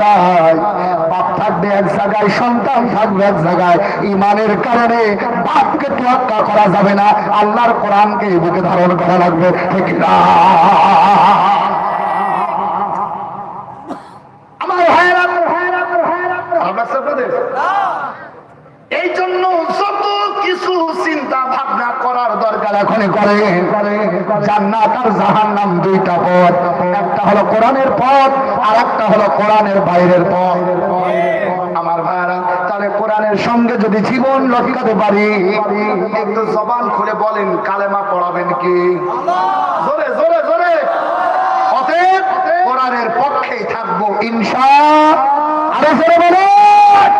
যায়, বাপ থাকবে এক জায়গায়, সন্তান থাকবে এক জায়গায়। ইমানের কারণে করা যাবে না, আল্লাহর কোরআনকে বুকে ধারণ করা লাগবে। ঠিক না আমার ভাইয়েরা ভালো লাগছে আপনাদের? এই জন্য যত কিছু চিন্তা ভাবনা এখনই করে। জান্নাত আর দুইটা পথ। একটা হলো কোরআনের পথ আর একটা হলো কোরআনের বাইরের পথ। আমার ভাইয়ারা তাহলে কোরআনের সঙ্গে যদি জীবন পারি, একটু জবান খুলে বলেন, কালেমা পড়াবেন কি? জোরে জোরে জোরে। অতএব কোরআনের পক্ষেই থাকব, ইনশা আরও জোরে বলেন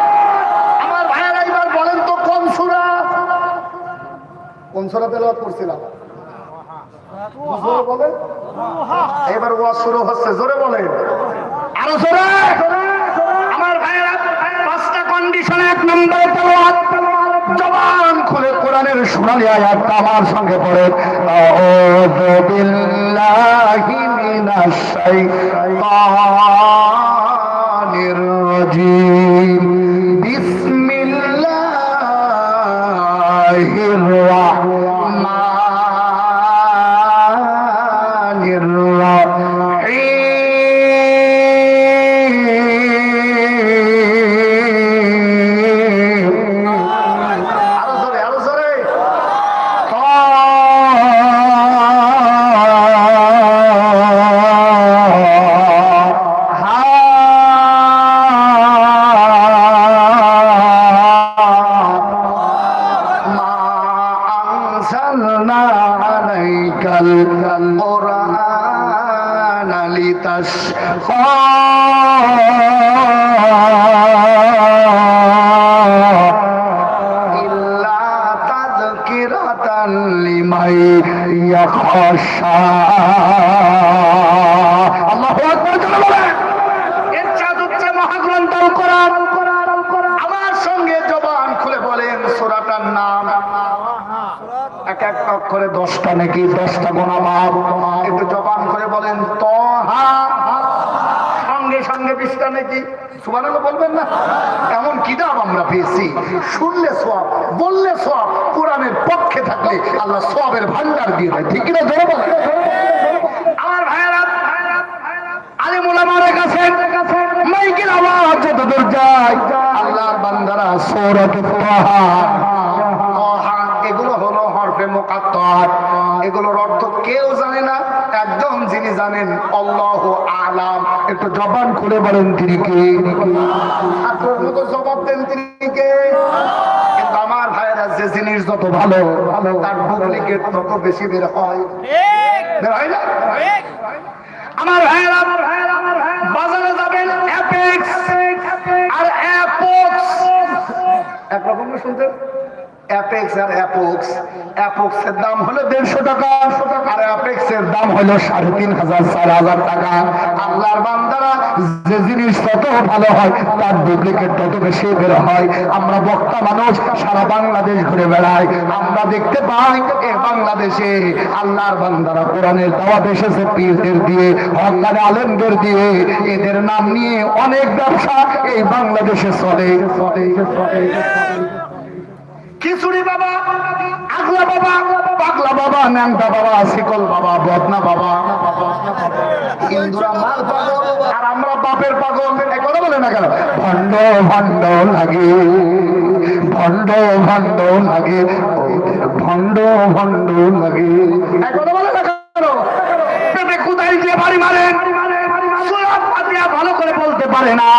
আমার ভাইয়েরা এবার বলেন তো কোন সুরা কোন তেলাওয়াত করছিলাম। এবার ওয়াজ শুরু হচ্ছে, জোরে বলেন। আরও জোরে! আমার ভাইয়েরা, পাঁচটা কন্ডিশন এক নম্বরে তেলাওয়াত। জবান খুলে কোরআনের আমার সঙ্গে পড়ে। আউযু বিল্লাহি মিনাশ শাইতানির রাজিম। বিসমিল্লাহির لتشقى إلا تذكرة لمن يخشى الله أكبر এক এক অক্ষরে দশটা নাকি দশটা গোনা একটু জবান করে বলেন তহা আমরা পক্ষে থাকলে আল্লাহ সবের ভান্ডার দিয়ে দেয়। ঠিক আমার আলিমুল আমাদের কাছে আল্লাহর বান্দারা এগুলো এগুলোর অর্থ কেউ জানে না। একদম যিনি জানেন আল্লাহ আলাম। একটু জবান খুলে বলেন তিনি কে? জবাব দেন তিনি কে? কিন্তু আমার ভাইয়েরা যে জিনিস যত ভালো ভালো তার ডুপ্লিকেট তত বেশি বের হয়। বের হয় না? আমার ভাইয়েরা বাজারে যাবেন অ্যাপেক্স আর অ্যাপক্স একরকম না শুনতে। আমরা বক্তা মানুষ, সারা বাংলাদেশ ঘুরে বেড়াই। আমরা দেখতে পাই এ বাংলাদেশে আল্লাহর বান্দারা কোরআনের দাওয়াত এসেছে পীরদের দিয়ে হকারে আলেমদের দিয়ে। এদের নাম নিয়ে অনেক ব্যবসা এই বাংলাদেশে চলে চলে চলে। ন্যাংটা বাবা, শিকল বাবা, বদনা বাবা। আর আমরা বাপের পাগল। কথা বলে না কেন? ভণ্ড ভণ্ড লাগে, ভণ্ড ভণ্ড লাগে, ভণ্ড ভণ্ড লাগে। কথা বলে বাড়ি মারেন? ভালো করে বলতে পারে না।